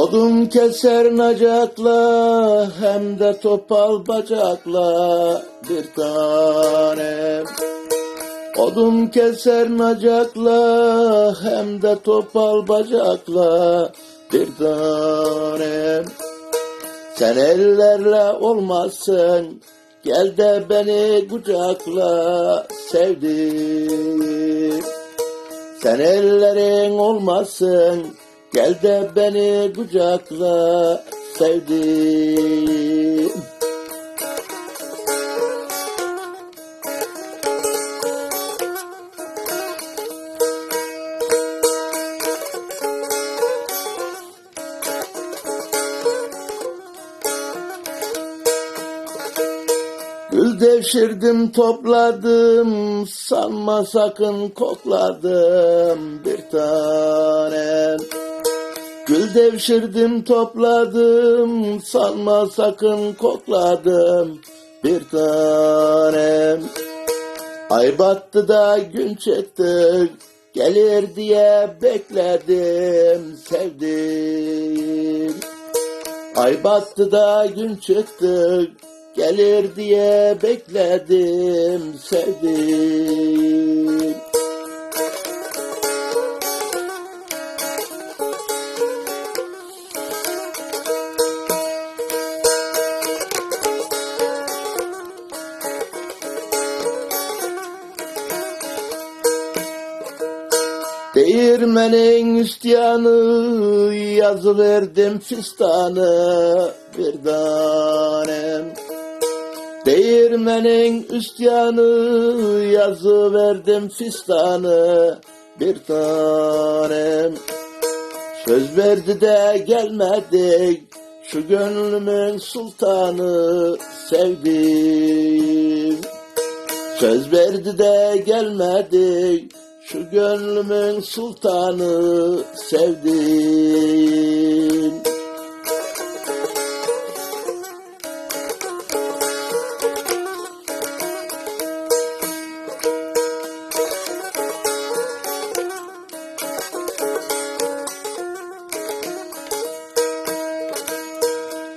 Odun keser nacakla hem de topal bacakla bir tanem. Odun keser nacakla hem de topal bacakla bir tanem. Sen ellerle olmazsın gel de beni kucakla sevdim. Sen ellerin olmasın Gel de beni kucakla sevdim Gül devşirdim topladım sanma sakın kokladım bir tanem Gül devşirdim topladım sanma sakın kokladım bir tanem Ay battı da gün çıktı gelir diye bekledim sevdim Ay battı da gün çıktı gelir diye bekledim sevdim Değirmenin üstyanı yazı verdim fistanı bir tanem. Değirmenin üstyanı yazı verdim fistanı bir tanem. Söz verdi de gelmedi şu gönlümün sultanı sevdim. Söz verdi de gelmedi şu gönlümün sultanı sevdim.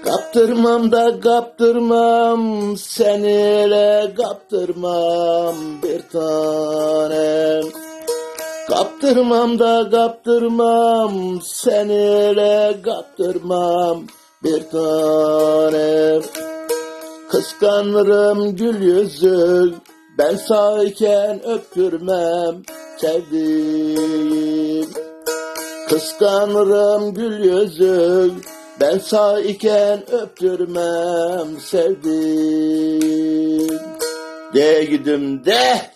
Kaptırmam da kaptırmam seni ele kaptırmam bir tanem. Kaptırmam da kaptırmam seni ele kaptırmam bir tanem. Kıskanırım gül yüzü ben sağ iken öptürmem sevdiğim. Kıskanırım gül yüzü ben sağ iken öptürmem sevdim. De gidim de